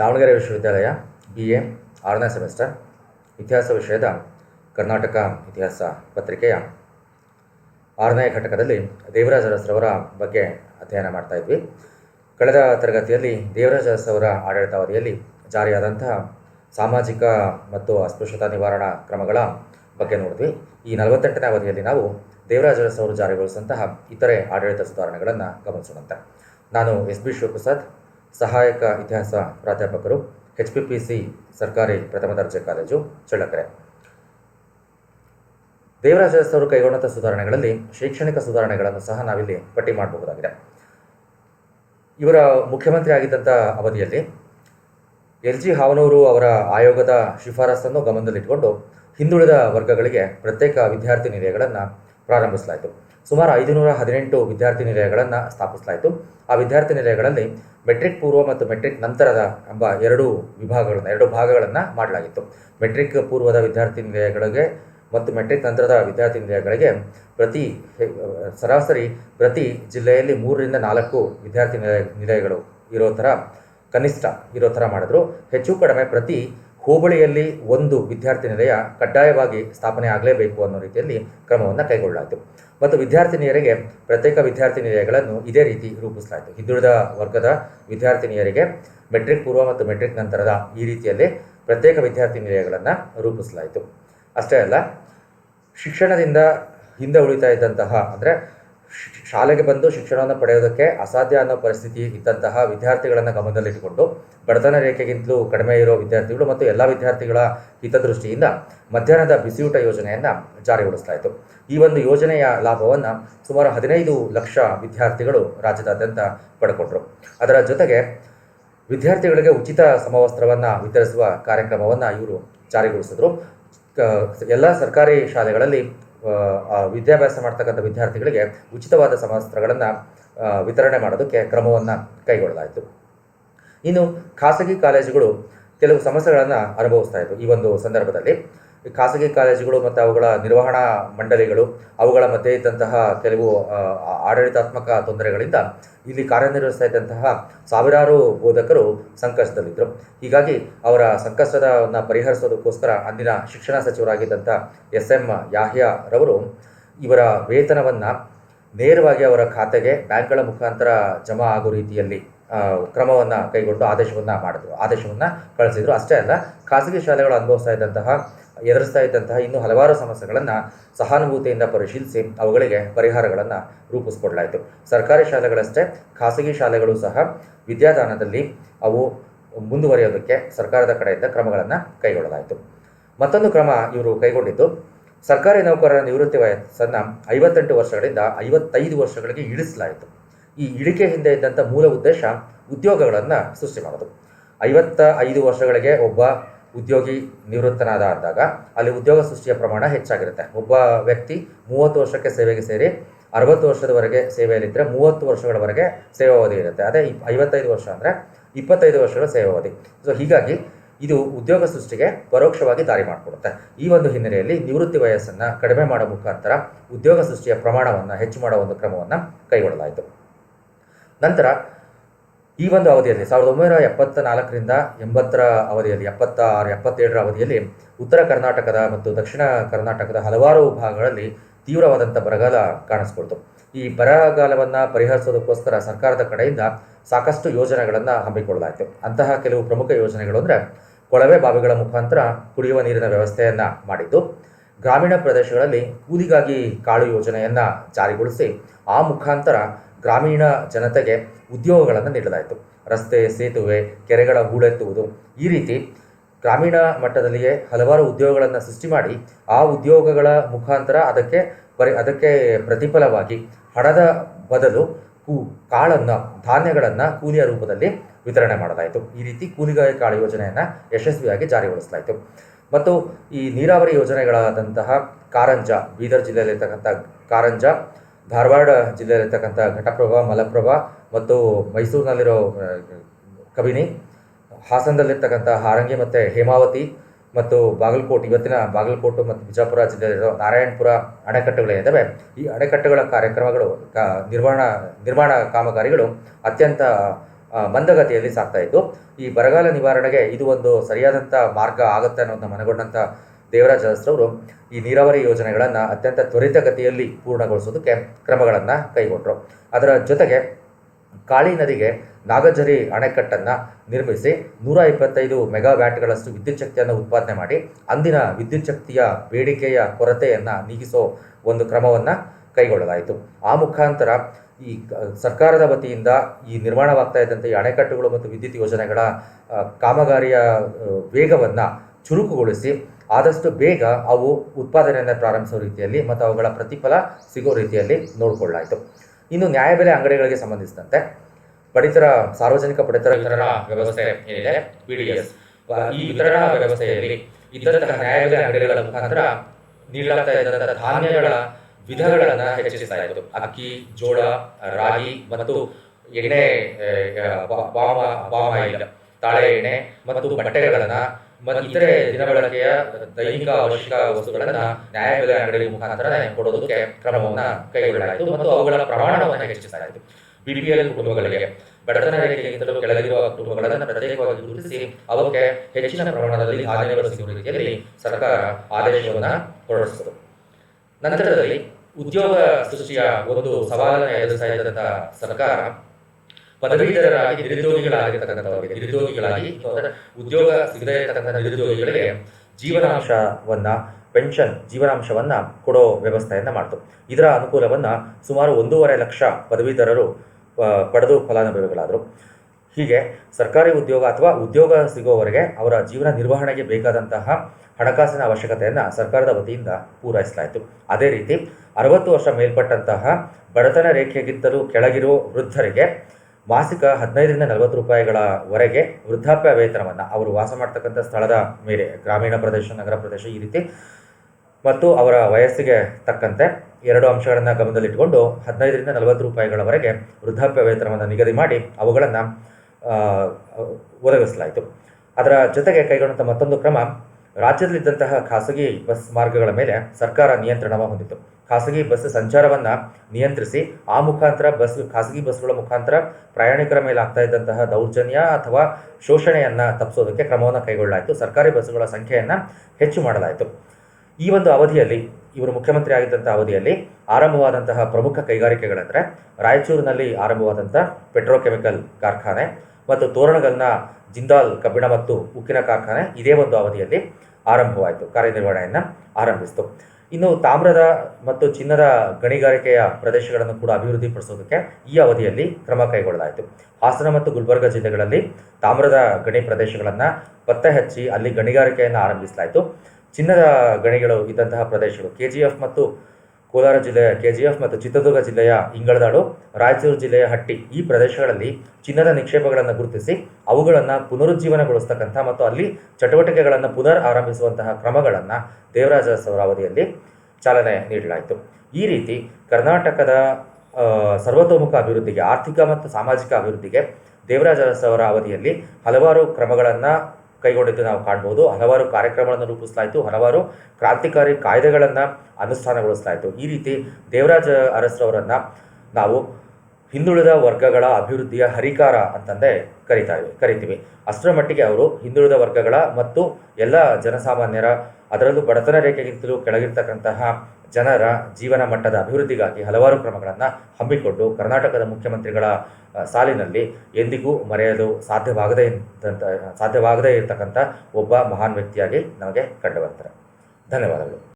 ದಾವಣಗೆರೆ ವಿಶ್ವವಿದ್ಯಾಲಯ B A ಆರನೇ semester ಇತಿಹಾಸ ವಿಷಯದ ಕರ್ನಾಟಕ ಇತಿಹಾಸ ಪತ್ರಿಕೆಯ ಆರನೇ ಘಟಕದಲ್ಲಿ ದೇವರಾಜ ಅರಸರವರ ಬಗ್ಗೆ ಅಧ್ಯಯನ ಮಾಡ್ತಾ ಇದ್ವಿ. ಕಳೆದ ತರಗತಿಯಲ್ಲಿ ದೇವರಾಜ ಅರಸರವರ ಆಡಳಿತಾವಧಿಯಲ್ಲಿ ಜಾರಿಯಾದಂತಹ ಸಾಮಾಜಿಕ ಮತ್ತು ಅಸ್ಪೃಶ್ಯತಾ ನಿವಾರಣಾ ಕ್ರಮಗಳ ಬಗ್ಗೆ ನೋಡಿದ್ವಿ. ಈ ನಲವತ್ತೆಂಟನೇ ಅವಧಿಯಲ್ಲಿ ನಾವು ದೇವರಾಜ ಅರಸವರು ಜಾರಿಗೊಳಿಸಿದಂತಹ ಇತರೆ ಆಡಳಿತ ಸುಧಾರಣೆಗಳನ್ನು ಗಮನಿಸೋಣಂತೆ. ನಾನು ಎಸ್ ಬಿ ಶಿವಪ್ರಸಾದ್ ಸಹಾಯಕ ಇತಿಹಾಸ ಪ್ರಾಧ್ಯಾಪಕರು ಎಚ್ ಪಿ ಪಿ ಸಿ ಸರ್ಕಾರಿ ಪ್ರಥಮ ದರ್ಜೆ ಕಾಲೇಜು ಚಳ್ಳಕೆರೆ. ದೇವರಾಜ ಅರಸರು ಕೈಗೊಂಡಂಥ ಸುಧಾರಣೆಗಳಲ್ಲಿ ಶೈಕ್ಷಣಿಕ ಸುಧಾರಣೆಗಳನ್ನು ಸಹ ನಾವಿಲ್ಲಿ ಪಟ್ಟಿ ಮಾಡಬಹುದಾಗಿದೆ. ಇವರ ಮುಖ್ಯಮಂತ್ರಿ ಆಗಿದ್ದಂಥ ಅವಧಿಯಲ್ಲಿ ಎಲ್ ಜಿ ಹಾವನೂರು ಅವರ ಆಯೋಗದ ಶಿಫಾರಸನ್ನು ಗಮನದಲ್ಲಿಟ್ಟುಕೊಂಡು ಹಿಂದುಳಿದ ವರ್ಗಗಳಿಗೆ ಪ್ರತ್ಯೇಕ ವಿದ್ಯಾರ್ಥಿ ನಿಲಯಗಳನ್ನು ಪ್ರಾರಂಭಿಸಲಾಯಿತು. ಸುಮಾರು ಐದುನೂರ ಹದಿನೆಂಟು ವಿದ್ಯಾರ್ಥಿ ನಿಲಯಗಳನ್ನು ಸ್ಥಾಪಿಸಲಾಯಿತು. ಆ ವಿದ್ಯಾರ್ಥಿ ನಿಲಯಗಳಲ್ಲಿ ಮೆಟ್ರಿಕ್ ಪೂರ್ವ ಮತ್ತು ಮೆಟ್ರಿಕ್ ನಂತರದ ಎಂಬ ಎರಡು ವಿಭಾಗಗಳನ್ನು, ಎರಡು ಭಾಗಗಳನ್ನು ಮಾಡಲಾಗಿತ್ತು. ಮೆಟ್ರಿಕ್ ಪೂರ್ವದ ವಿದ್ಯಾರ್ಥಿ ನಿಲಯಗಳಿಗೆ ಮತ್ತು ಮೆಟ್ರಿಕ್ ನಂತರದ ವಿದ್ಯಾರ್ಥಿ ನಿಲಯಗಳಿಗೆ ಪ್ರತಿ, ಸರಾಸರಿ ಪ್ರತಿ ಜಿಲ್ಲೆಯಲ್ಲಿ ಮೂರರಿಂದ ನಾಲ್ಕು ವಿದ್ಯಾರ್ಥಿ ನಿಲಯ, ನಿಲಯಗಳು ಇರೋ ಥರ, ಕನಿಷ್ಠ ಇರೋ ಥರ ಮಾಡಿದ್ರು. ಹೆಚ್ಚು ಕಡಿಮೆ ಪ್ರತಿ ಹೋಬಳಿಯಲ್ಲಿ ಒಂದು ವಿದ್ಯಾರ್ಥಿ ನಿಲಯ ಕಡ್ಡಾಯವಾಗಿ ಸ್ಥಾಪನೆ ಆಗಲೇಬೇಕು ಅನ್ನೋ ರೀತಿಯಲ್ಲಿ ಕ್ರಮವನ್ನು ಕೈಗೊಳ್ಳಲಾಯಿತು. ಮತ್ತು ವಿದ್ಯಾರ್ಥಿನಿಯರಿಗೆ ಪ್ರತ್ಯೇಕ ವಿದ್ಯಾರ್ಥಿ ನಿಲಯಗಳನ್ನು ಇದೇ ರೀತಿ ರೂಪಿಸಲಾಯಿತು. ಹಿಂದುಳಿದ ವರ್ಗದ ವಿದ್ಯಾರ್ಥಿನಿಯರಿಗೆ ಮೆಟ್ರಿಕ್ ಪೂರ್ವ ಮತ್ತು ಮೆಟ್ರಿಕ್ ನಂತರದ ಈ ರೀತಿಯಲ್ಲಿ ಪ್ರತ್ಯೇಕ ವಿದ್ಯಾರ್ಥಿ ನಿಲಯಗಳನ್ನು ರೂಪಿಸಲಾಯಿತು. ಅಷ್ಟೇ ಅಲ್ಲ, ಶಿಕ್ಷಣದಿಂದ ಹಿಂದೆ ಉಳಿತಾ ಇದ್ದಂತಹ ಅಂದರೆ ಶಾಲೆಗೆ ಬಂದು ಶಿಕ್ಷಣವನ್ನು ಪಡೆಯೋದಕ್ಕೆ ಅಸಾಧ್ಯ ಅನ್ನೋ ಪರಿಸ್ಥಿತಿ ಇದ್ದಂತಹ ವಿದ್ಯಾರ್ಥಿಗಳನ್ನು ಗಮನದಲ್ಲಿಟ್ಟುಕೊಂಡು ಬಡತನ ರೇಖೆಗಿಂತಲೂ ಕಡಿಮೆ ಇರೋ ವಿದ್ಯಾರ್ಥಿಗಳು ಮತ್ತು ಎಲ್ಲ ವಿದ್ಯಾರ್ಥಿಗಳ ಹಿತದೃಷ್ಟಿಯಿಂದ ಮಧ್ಯಾಹ್ನದ ಬಿಸಿಯೂಟ ಯೋಜನೆಯನ್ನು ಜಾರಿಗೊಳಿಸಲಾಯಿತು ಈ ಒಂದು ಯೋಜನೆಯ ಲಾಭವನ್ನು ಸುಮಾರು ಹದಿನೈದು ಲಕ್ಷ ವಿದ್ಯಾರ್ಥಿಗಳು ರಾಜ್ಯದಾದ್ಯಂತ ಪಡ್ಕೊಂಡ್ರು. ಅದರ ಜೊತೆಗೆ ವಿದ್ಯಾರ್ಥಿಗಳಿಗೆ ಉಚಿತ ಸಮವಸ್ತ್ರವನ್ನು ವಿತರಿಸುವ ಕಾರ್ಯಕ್ರಮವನ್ನು ಇವರು ಜಾರಿಗೊಳಿಸಿದ್ರು. ಎಲ್ಲ ಸರ್ಕಾರಿ ಶಾಲೆಗಳಲ್ಲಿ ವಿದ್ಯಾಭ್ಯಾಸ ಮಾಡ್ತಕ್ಕಂಥ ವಿದ್ಯಾರ್ಥಿಗಳಿಗೆ ಉಚಿತವಾದ ಸಮವಸ್ತ್ರಗಳನ್ನು ವಿತರಣೆ ಮಾಡೋದಕ್ಕೆ ಕ್ರಮವನ್ನು ಕೈಗೊಳ್ಳಲಾಯಿತು. ಇನ್ನು ಖಾಸಗಿ ಕಾಲೇಜುಗಳು ಕೆಲವು ಸಮಸ್ಯೆಗಳನ್ನು ಅನುಭವಿಸ್ತಾ ಇದ್ವು ಈ ಒಂದು ಸಂದರ್ಭದಲ್ಲಿ. ಖಾಸಗಿ ಕಾಲೇಜುಗಳು ಮತ್ತು ಅವುಗಳ ನಿರ್ವಹಣಾ ಮಂಡಳಿಗಳು, ಅವುಗಳ ಮಧ್ಯೆ ಇದ್ದಂತಹ ಕೆಲವು ಆಡಳಿತಾತ್ಮಕ ತೊಂದರೆಗಳಿಂದ ಇಲ್ಲಿ ಕಾರ್ಯನಿರ್ವಹಿಸ್ತಾ ಇದ್ದಂತಹ ಸಾವಿರಾರು ಬೋಧಕರು ಸಂಕಷ್ಟದಲ್ಲಿದ್ದರು. ಹೀಗಾಗಿ ಅವರ ಸಂಕಷ್ಟವನ್ನು ಪರಿಹರಿಸೋದಕ್ಕೋಸ್ಕರ ಅಂದಿನ ಶಿಕ್ಷಣ ಸಚಿವರಾಗಿದ್ದಂಥ ಎಸ್ ಎಂ ಯಾಹ್ಯ ರವರು ಇವರ ವೇತನವನ್ನು ನೇರವಾಗಿ ಅವರ ಖಾತೆಗೆ ಬ್ಯಾಂಕ್ಗಳ ಮುಖಾಂತರ ಜಮಾ ಆಗೋ ರೀತಿಯಲ್ಲಿ ಕ್ರಮವನ್ನು ಕೈಗೊಂಡು ಆದೇಶವನ್ನು ಮಾಡಿದ್ರು. ಆದೇಶವನ್ನು ಕಳಿಸಿದ್ರು. ಅಷ್ಟೇ ಅಲ್ಲ, ಖಾಸಗಿ ಶಾಲೆಗಳು ಅನುಭವಿಸ್ತಾ ಇದ್ದಂತಹ ಎದುರಿಸ್ತಾ ಇದ್ದಂತಹ ಇನ್ನೂ ಹಲವಾರು ಸಮಸ್ಯೆಗಳನ್ನು ಸಹಾನುಭೂತಿಯಿಂದ ಪರಿಶೀಲಿಸಿ ಅವುಗಳಿಗೆ ಪರಿಹಾರಗಳನ್ನು ರೂಪಿಸ್ಕೊಡ್ಲಾಯಿತು. ಸರ್ಕಾರಿ ಶಾಲೆಗಳಷ್ಟೇ ಖಾಸಗಿ ಶಾಲೆಗಳು ಸಹ ವಿದ್ಯಾದಾನದಲ್ಲಿ ಅವು ಮುಂದುವರಿಯೋದಕ್ಕೆ ಸರ್ಕಾರದ ಕಡೆಯಿಂದ ಕ್ರಮಗಳನ್ನು ಕೈಗೊಳ್ಳಲಾಯಿತು. ಮತ್ತೊಂದು ಕ್ರಮ ಇವರು ಕೈಗೊಂಡಿದ್ದು, ಸರ್ಕಾರಿ ನೌಕರರ ನಿವೃತ್ತಿ ವಯಸ್ಸನ್ನು ಐವತ್ತೆಂಟು ವರ್ಷಗಳಿಂದ ಐವತ್ತೈದು ವರ್ಷಗಳಿಗೆ ಇಳಿಸಲಾಯಿತು. ಈ ಇಳಿಕೆ ಹಿಂದೆ ಇದ್ದಂಥ ಮೂಲ ಉದ್ದೇಶ ಉದ್ಯೋಗಗಳನ್ನು ಸೃಷ್ಟಿ ಮಾಡೋದು. ಐವತ್ತ ಐದು ವರ್ಷಗಳಿಗೆ ಒಬ್ಬ ಉದ್ಯೋಗಿ ನಿವೃತ್ತನಾದ ಅಂದಾಗ ಅಲ್ಲಿ ಉದ್ಯೋಗ ಸೃಷ್ಟಿಯ ಪ್ರಮಾಣ ಹೆಚ್ಚಾಗಿರುತ್ತೆ. ಒಬ್ಬ ವ್ಯಕ್ತಿ ಮೂವತ್ತು ವರ್ಷಕ್ಕೆ ಸೇವೆಗೆ ಸೇರಿ ಅರವತ್ತು ವರ್ಷದವರೆಗೆ ಸೇವೆಯಲ್ಲಿದ್ದರೆ ಮೂವತ್ತು ವರ್ಷಗಳವರೆಗೆ ಸೇವಾವಧಿ ಇರುತ್ತೆ. ಅದೇ ಐವತ್ತೈದು ವರ್ಷ ಅಂದರೆ ಇಪ್ಪತ್ತೈದು ವರ್ಷಗಳ ಸೇವಾವಧಿ. ಸೊ ಹೀಗಾಗಿ ಇದು ಉದ್ಯೋಗ ಸೃಷ್ಟಿಗೆ ಪರೋಕ್ಷವಾಗಿ ದಾರಿ ಮಾಡಿಕೊಡುತ್ತೆ. ಈ ಒಂದು ಹಿನ್ನೆಲೆಯಲ್ಲಿ ನಿವೃತ್ತಿ ವಯಸ್ಸನ್ನು ಕಡಿಮೆ ಮಾಡೋ ಮುಖಾಂತರ ಉದ್ಯೋಗ ಸೃಷ್ಟಿಯ ಪ್ರಮಾಣವನ್ನು, ಹೆಚ್ಚು ಮಾಡುವ ಒಂದು ಕ್ರಮವನ್ನು ಕೈಗೊಳ್ಳಲಾಯಿತು. ನಂತರ ಈ ಒಂದು ಅವಧಿಯಲ್ಲಿ, ಸಾವಿರದ ಒಂಬೈನೂರ ಎಪ್ಪತ್ತ ನಾಲ್ಕರಿಂದ ಎಂಬತ್ತರ ಅವಧಿಯಲ್ಲಿ, ಎಪ್ಪತ್ತಾರು, ಎಪ್ಪತ್ತೇಳರ ಅವಧಿಯಲ್ಲಿ ಉತ್ತರ ಕರ್ನಾಟಕದ ಮತ್ತು ದಕ್ಷಿಣ ಕರ್ನಾಟಕದ ಹಲವಾರು ಭಾಗಗಳಲ್ಲಿ ತೀವ್ರವಾದಂಥ ಬರಗಾಲ ಕಾಣಿಸ್ಕೊಳ್ತು. ಈ ಬರಗಾಲವನ್ನು ಪರಿಹರಿಸೋದಕ್ಕೋಸ್ಕರ ಸರ್ಕಾರದ ಕಡೆಯಿಂದ ಸಾಕಷ್ಟು ಯೋಜನೆಗಳನ್ನು ಹಮ್ಮಿಕೊಳ್ಳಲಾಯಿತು. ಅಂತಹ ಕೆಲವು ಪ್ರಮುಖ ಯೋಜನೆಗಳು ಅಂದರೆ ಕೊಳವೆ ಬಾವಿಗಳ ಮುಖಾಂತರ ಕುಡಿಯುವ ನೀರಿನ ವ್ಯವಸ್ಥೆಯನ್ನು ಮಾಡಿದ್ದು, ಗ್ರಾಮೀಣ ಪ್ರದೇಶಗಳಲ್ಲಿ ಕೂಲಿಗಾಗಿ ಕಾಳು ಯೋಜನೆಯನ್ನು ಜಾರಿಗೊಳಿಸಿ ಆ ಮುಖಾಂತರ ಗ್ರಾಮೀಣ ಜನತೆಗೆ ಉದ್ಯೋಗಗಳನ್ನು ನೀಡಲಾಯಿತು. ರಸ್ತೆ, ಸೇತುವೆ, ಕೆರೆಗಳ ಹೂಳೆತ್ತುವುದು ಈ ರೀತಿ ಗ್ರಾಮೀಣ ಮಟ್ಟದಲ್ಲಿಯೇ ಹಲವಾರು ಉದ್ಯೋಗಗಳನ್ನು ಸೃಷ್ಟಿ ಮಾಡಿ ಆ ಉದ್ಯೋಗಗಳ ಮುಖಾಂತರ ಅದಕ್ಕೆ ಪರಿ, ಅದಕ್ಕೆ ಪ್ರತಿಫಲವಾಗಿ ಹಣದ ಬದಲು ಕೂ, ಕಾಳನ್ನು, ಧಾನ್ಯಗಳನ್ನು ಕೂಲಿಯ ರೂಪದಲ್ಲಿ ವಿತರಣೆ ಮಾಡಲಾಯಿತು. ಈ ರೀತಿ ಕೂಲಿಗಾಯಿ ಕಾಳು ಯೋಜನೆಯನ್ನು ಯಶಸ್ವಿಯಾಗಿ ಜಾರಿಗೊಳಿಸಲಾಯಿತು. ಮತ್ತು ಈ ನೀರಾವರಿ ಯೋಜನೆಗಳಾದಂತಹ ಕಾರಂಜ, ಬೀದರ್ ಜಿಲ್ಲೆಯಲ್ಲಿರ್ತಕ್ಕಂಥ ಕಾರಂಜ ಧಾರವಾಡ ಜಿಲ್ಲೆಯಲ್ಲಿರ್ತಕ್ಕಂಥ ಘಟಪ್ರಭಾ, ಮಲಪ್ರಭಾ ಮತ್ತು ಮೈಸೂರಿನಲ್ಲಿರೋ ಕಬಿನಿ, ಹಾಸನದಲ್ಲಿರ್ತಕ್ಕಂಥ ಹಾರಂಗಿ ಮತ್ತು ಹೇಮಾವತಿ ಮತ್ತು ಬಾಗಲಕೋಟೆ, ಇವತ್ತಿನ ಬಾಗಲಕೋಟೆ ಮತ್ತು ಬಿಜಾಪುರ ಜಿಲ್ಲೆಯಲ್ಲಿರೋ ನಾರಾಯಣಪುರ ಅಣೆಕಟ್ಟುಗಳೇನಿದ್ದಾವೆ ಈ ಅಣೆಕಟ್ಟುಗಳ ಕಾರ್ಯಕ್ರಮಗಳು, ಕಾ ನಿರ್ಮಾಣ ನಿರ್ಮಾಣ ಕಾಮಗಾರಿಗಳು ಅತ್ಯಂತ ಮಂದಗತಿಯಲ್ಲಿ ಸಾಗ್ತಾ ಇದ್ದು, ಈ ಬರಗಾಲ ನಿವಾರಣೆಗೆ ಇದು ಒಂದು ಸರಿಯಾದಂಥ ಮಾರ್ಗ ಆಗುತ್ತೆ ಅನ್ನೋದನ್ನ ಮನಗೊಂಡಂಥ ದೇವರಾಜ ಅರಸ್ರವರು ಈ ನೀರಾವರಿ ಯೋಜನೆಗಳನ್ನು ಅತ್ಯಂತ ತ್ವರಿತಗತಿಯಲ್ಲಿ ಪೂರ್ಣಗೊಳಿಸೋದಕ್ಕೆ ಕ್ರಮಗಳನ್ನು ಕೈಗೊಂಡರು. ಅದರ ಜೊತೆಗೆ ಕಾಳಿ ನದಿಗೆ ನಾಗಜರಿ ಅಣೆಕಟ್ಟನ್ನು ನಿರ್ಮಿಸಿ ನೂರ ಇಪ್ಪತ್ತೈದು ಮೆಗಾವ್ಯಾಟ್ಗಳಷ್ಟು ವಿದ್ಯುತ್ ಶಕ್ತಿಯನ್ನು ಉತ್ಪಾದನೆ ಮಾಡಿ ಅಂದಿನ ವಿದ್ಯುತ್ ಶಕ್ತಿಯ ಬೇಡಿಕೆಯ ಕೊರತೆಯನ್ನು ನೀಗಿಸೋ ಒಂದು ಕ್ರಮವನ್ನು ಕೈಗೊಳ್ಳಲಾಯಿತು. ಆ ಮುಖಾಂತರ ಈ ಸರ್ಕಾರದ ವತಿಯಿಂದ ಈ ನಿರ್ಮಾಣವಾಗ್ತಾ ಇದ್ದಂಥ ಈ ಅಣೆಕಟ್ಟುಗಳು ಮತ್ತು ವಿದ್ಯುತ್ ಯೋಜನೆಗಳ ಕಾಮಗಾರಿಯ ವೇಗವನ್ನು ಚುರುಕುಗೊಳಿಸಿ ಆದಷ್ಟು ಬೇಗ ಅವು ಉತ್ಪಾದನೆಯನ್ನು ಪ್ರಾರಂಭಿಸೋ ರೀತಿಯಲ್ಲಿ ಮತ್ತು ಅವುಗಳ ಪ್ರತಿಫಲ ಸಿಗೋ ರೀತಿಯಲ್ಲಿ ನೋಡಿಕೊಳ್ಳಾಯಿತು ಇನ್ನು ನ್ಯಾಯಬೆಲೆ ಅಂಗಡಿಗಳಿಗೆ ಸಂಬಂಧಿಸಿದಂತೆ ಪಡಿತರ ಸಾರ್ವಜನಿಕ ಪಡಿತರ ವಿತರಣಾ ವ್ಯವಸ್ಥೆ ಏನಿದೆ? ಪಿ ಡಿ ಎಸ್ ಈ ವಿತರಣಾ ವ್ಯವಸ್ಥೆಯಲ್ಲಿ ಇದ್ದಂತಹ ನ್ಯಾಯಬೆಲೆ ಅಂಗಡಿಗಳ ಮುಖಾಂತರ ನೀಡಲಾಗ್ತಾ ಇದ್ದಂತಹ ಧಾನ್ಯಗಳ ವಿಧಗಳನ್ನು ಹೆಚ್ಚಿಸ್ತಾ ಇತ್ತು ಅಕ್ಕಿ ಜೋಳ ರಾಗಿ ಮತ್ತು ಎಣ್ಣೆ ಪಾಮ ಪಾಮ ಬಾಮ ಬಾಮ ಆಯಿಲ್ ತಾಳೆ ಎಣ್ಣೆ ಮತ್ತು ಬಟ್ಟೆಗಳನ್ನ ಮತ್ತು ಇತರೆ ದಿನಬಳಕೆಯ ದೈಹಿಕ ಅವಶ್ಯಕ ವಸ್ತುಗಳನ್ನು ನ್ಯಾಯಬೆಲೆ ಅಂಗಡಿ ಮುಖಾಂತರ ಕೊಡೋದಕ್ಕೆ ಕ್ರಮವನ್ನ ಕೈಗೊಳ್ಳಲಾಯಿತು ಮತ್ತು ಅವುಗಳ ಪ್ರಮಾಣವನ್ನು ಹೆಚ್ಚಿಸಲಾಯಿತು ಬಿಪಿಎಲ್ ಕುಟುಂಬಗಳಿಗೆ, ಬಡತನ ರೇಖೆಗಿಂತಲೂ ಕೆಳಗಿರುವ ಕುಟುಂಬಗಳನ್ನು ಪ್ರತ್ಯೇಕವಾಗಿ ಗುರುತಿಸಿ, ಅವಕ್ಕೆ ಹೆಚ್ಚಿನ ಪ್ರಮಾಣದಲ್ಲಿ ಧಾನ್ಯಗಳು ಸಿಗುವ ರೀತಿಯಲ್ಲಿ ಸರ್ಕಾರ ಆದೇಶವನ್ನು ಹೊರಡಿಸಿತು. ನಂತರದಲ್ಲಿ ಉದ್ಯೋಗ ಸೃಷ್ಟಿಯ ಒಂದು ಸವಾಲನ್ನು ಎದುರಿಸ್ತಾ ಇದ್ದಂತಹ ಸರ್ಕಾರ ಪದವೀಧರರಾಗಿ ನಿರುದ್ಯೋಗಿಗಳಾಗಿರ್ತಕ್ಕಂಥವರಿಗೆ, ನಿರುದ್ಯೋಗಿಗಳಾಗಿ ಉದ್ಯೋಗ ಸಿಗದೇ ಇರತಕ್ಕಂಥ ನಿರುದ್ಯೋಗಿಗಳಿಗೆ ಜೀವನಾಂಶವನ್ನ ಪೆನ್ಷನ್ ಜೀವನಾಂಶವನ್ನ ಕೊಡೋ ವ್ಯವಸ್ಥೆಯನ್ನ ಮಾಡ್ತು. ಇದರ ಅನುಕೂಲವನ್ನ ಸುಮಾರು ಒಂದೂವರೆ ಲಕ್ಷ ಪದವೀಧರರು ಪಡೆದು ಫಲಾನುಭವಿಗಳಾದರು. ಹೀಗೆ ಸರ್ಕಾರಿ ಉದ್ಯೋಗ ಅಥವಾ ಉದ್ಯೋಗ ಸಿಗುವವರೆಗೆ ಅವರ ಜೀವನ ನಿರ್ವಹಣೆಗೆ ಬೇಕಾದಂತಹ ಹಣಕಾಸಿನ ಅವಶ್ಯಕತೆಯನ್ನು ಸರ್ಕಾರದ ವತಿಯಿಂದ ಪೂರೈಸಲಾಯಿತು. ಅದೇ ರೀತಿ ಅರವತ್ತು ವರ್ಷ ಮೇಲ್ಪಟ್ಟಂತಹ ಬಡತನ ರೇಖೆಗಿಂತಲೂ ಕೆಳಗಿರುವ ವೃದ್ಧರಿಗೆ ಮಾಸಿಕ ಹದಿನೈದರಿಂದ ನಲವತ್ತು ರೂಪಾಯಿಗಳವರೆಗೆ ವೃದ್ಧಾಪ್ಯ ವೇತನವನ್ನು ಅವರು ವಾಸ ಮಾಡ್ತಕ್ಕಂಥ ಸ್ಥಳದ ಮೇಲೆ, ಗ್ರಾಮೀಣ ಪ್ರದೇಶ, ನಗರ ಪ್ರದೇಶ ಈ ರೀತಿ ಮತ್ತು ಅವರ ವಯಸ್ಸಿಗೆ ತಕ್ಕಂತೆ ಎರಡು ಅಂಶಗಳನ್ನು ಗಮನದಲ್ಲಿಟ್ಟುಕೊಂಡು ಹದಿನೈದರಿಂದ ನಲವತ್ತು ರೂಪಾಯಿಗಳವರೆಗೆ ವೃದ್ಧಾಪ್ಯ ವೇತನವನ್ನು ನಿಗದಿ ಮಾಡಿ ಅವುಗಳನ್ನು ಒದಗಿಸಲಾಯಿತು. ಅದರ ಜೊತೆಗೆ ಕೈಗೊಂಡಂಥ ಮತ್ತೊಂದು ಕ್ರಮ, ರಾಜ್ಯದಲ್ಲಿದ್ದಂತಹ ಖಾಸಗಿ ಬಸ್ ಮಾರ್ಗಗಳ ಮೇಲೆ ಸರ್ಕಾರ ನಿಯಂತ್ರಣವ ಹೊಂದಿತ್ತು. ಖಾಸಗಿ ಬಸ್ ಸಂಚಾರವನ್ನು ನಿಯಂತ್ರಿಸಿ, ಆ ಮುಖಾಂತರ ಬಸ್, ಖಾಸಗಿ ಬಸ್ಗಳ ಮುಖಾಂತರ ಪ್ರಯಾಣಿಕರ ಮೇಲೆ ಆಗ್ತಾ ಇದ್ದಂತಹ ದೌರ್ಜನ್ಯ ಅಥವಾ ಶೋಷಣೆಯನ್ನು ತಪ್ಪಿಸೋದಕ್ಕೆ ಕ್ರಮವನ್ನು ಕೈಗೊಳ್ಳಲಾಯಿತು. ಸರ್ಕಾರಿ ಬಸ್ಸುಗಳ ಸಂಖ್ಯೆಯನ್ನು ಹೆಚ್ಚು ಮಾಡಲಾಯಿತು. ಈ ಒಂದು ಅವಧಿಯಲ್ಲಿ, ಇವರು ಮುಖ್ಯಮಂತ್ರಿ ಆಗಿದ್ದಂಥ ಅವಧಿಯಲ್ಲಿ ಆರಂಭವಾದಂತಹ ಪ್ರಮುಖ ಕೈಗಾರಿಕೆಗಳೆಂದರೆ ರಾಯಚೂರಿನಲ್ಲಿ ಆರಂಭವಾದಂಥ ಪೆಟ್ರೋಕೆಮಿಕಲ್ ಕಾರ್ಖಾನೆ ಮತ್ತು ತೋರಣಗಲ್ನ ಜಿಂದಾಲ್, ಕಬ್ಬಿಣ ಮತ್ತು ಉಕ್ಕಿನ ಕಾರ್ಖಾನೆ ಇದೇ ಒಂದು ಅವಧಿಯಲ್ಲಿ ಆರಂಭವಾಯಿತು, ಕಾರ್ಯನಿರ್ವಹಣೆಯನ್ನು ಆರಂಭಿಸಿತು. ಇನ್ನು ತಾಮ್ರದ ಮತ್ತು ಚಿನ್ನದ ಗಣಿಗಾರಿಕೆಯ ಪ್ರದೇಶಗಳನ್ನು ಕೂಡ ಅಭಿವೃದ್ಧಿಪಡಿಸೋದಕ್ಕೆ ಈ ಅವಧಿಯಲ್ಲಿ ಕ್ರಮ ಕೈಗೊಳ್ಳಲಾಯಿತು. ಹಾಸನ ಮತ್ತು ಗುಲ್ಬರ್ಗ ಜಿಲ್ಲೆಗಳಲ್ಲಿ ತಾಮ್ರದ ಗಣಿ ಪ್ರದೇಶಗಳನ್ನು ಪತ್ತೆ ಹಚ್ಚಿ ಅಲ್ಲಿ ಗಣಿಗಾರಿಕೆಯನ್ನು ಆರಂಭಿಸಲಾಯಿತು. ಚಿನ್ನದ ಗಣಿಗಳು ಇದ್ದಂತಹ ಪ್ರದೇಶಗಳು ಕೆ ಜಿ ಎಫ್ ಮತ್ತು ಕೋಲಾರ ಜಿಲ್ಲೆಯ ಕೆಜಿಎಫ್ ಮತ್ತು ಚಿತ್ರದುರ್ಗ ಜಿಲ್ಲೆಯ ಇಂಗಳದಾಡು ರಾಯಚೂರು ಜಿಲ್ಲೆಯ ಹಟ್ಟಿ ಈ ಪ್ರದೇಶಗಳಲ್ಲಿ ಚಿನ್ನದ ನಿಕ್ಷೇಪಗಳನ್ನು ಗುರುತಿಸಿ ಅವುಗಳನ್ನು ಪುನರುಜ್ಜೀವನಗೊಳಿಸ್ತಕ್ಕಂಥ ಮತ್ತು ಅಲ್ಲಿ ಚಟುವಟಿಕೆಗಳನ್ನು ಪುನರ್ ಆರಂಭಿಸುವಂತಹ ಕ್ರಮಗಳನ್ನು ದೇವರಾಜ ಅವರ ಅವಧಿಯಲ್ಲಿ ಚಾಲನೆ ನೀಡಲಾಯಿತು. ಈ ರೀತಿ ಕರ್ನಾಟಕದ ಸರ್ವತೋಮುಖ ಅಭಿವೃದ್ಧಿಗೆ, ಆರ್ಥಿಕ ಮತ್ತು ಸಾಮಾಜಿಕ ಅಭಿವೃದ್ಧಿಗೆ ದೇವರಾಜ ಅರಸು ಅವಧಿಯಲ್ಲಿ ಹಲವಾರು ಕ್ರಮಗಳನ್ನು ಕೈಗೊಂಡಿದ್ದು ನಾವು ಕಾಣ್ಬೋದು. ಹಲವಾರು ಕಾರ್ಯಕ್ರಮಗಳನ್ನು ರೂಪಿಸಲಾಯಿತು ಹಲವಾರು ಕ್ರಾಂತಿಕಾರಿ ಕಾಯ್ದೆಗಳನ್ನು ಅನುಷ್ಠಾನಗೊಳಿಸಲಾಯಿತು ಈ ರೀತಿ ದೇವರಾಜ ಅರಸರವರನ್ನು ನಾವು ಹಿಂದುಳಿದ ವರ್ಗಗಳ ಅಭಿವೃದ್ಧಿಯ ಹರಿಕಾರ ಅಂತಂದೇ ಕರಿತಾ ಕರಿತೀವಿ. ಅಷ್ಟರ ಮಟ್ಟಿಗೆ ಅವರು ಹಿಂದುಳಿದ ವರ್ಗಗಳ ಮತ್ತು ಎಲ್ಲ ಜನಸಾಮಾನ್ಯರ ಅದರಲ್ಲೂ ಬಡತನ ರೇಖೆಗಿಂತಲೂ ಕೆಳಗಿರ್ತಕ್ಕಂತಹ ಜನರ ಜೀವನ ಮಟ್ಟದ ಅಭಿವೃದ್ಧಿಗಾಗಿ ಹಲವಾರು ಕ್ರಮಗಳನ್ನು ಹಮ್ಮಿಕೊಂಡು ಕರ್ನಾಟಕದ ಮುಖ್ಯಮಂತ್ರಿಗಳ ಸಾಲಿನಲ್ಲಿ ಎಂದಿಗೂ ಮರೆಯಲು ಸಾಧ್ಯವಾಗದೇ ಇದ್ದಂಥ ಸಾಧ್ಯವಾಗದೇ ಇರತಕ್ಕಂಥ ಒಬ್ಬ ಮಹಾನ್ ವ್ಯಕ್ತಿಯಾಗಿ ನಮಗೆ ಕಂಡುಬರ್ತಾರೆ ಧನ್ಯವಾದಗಳು.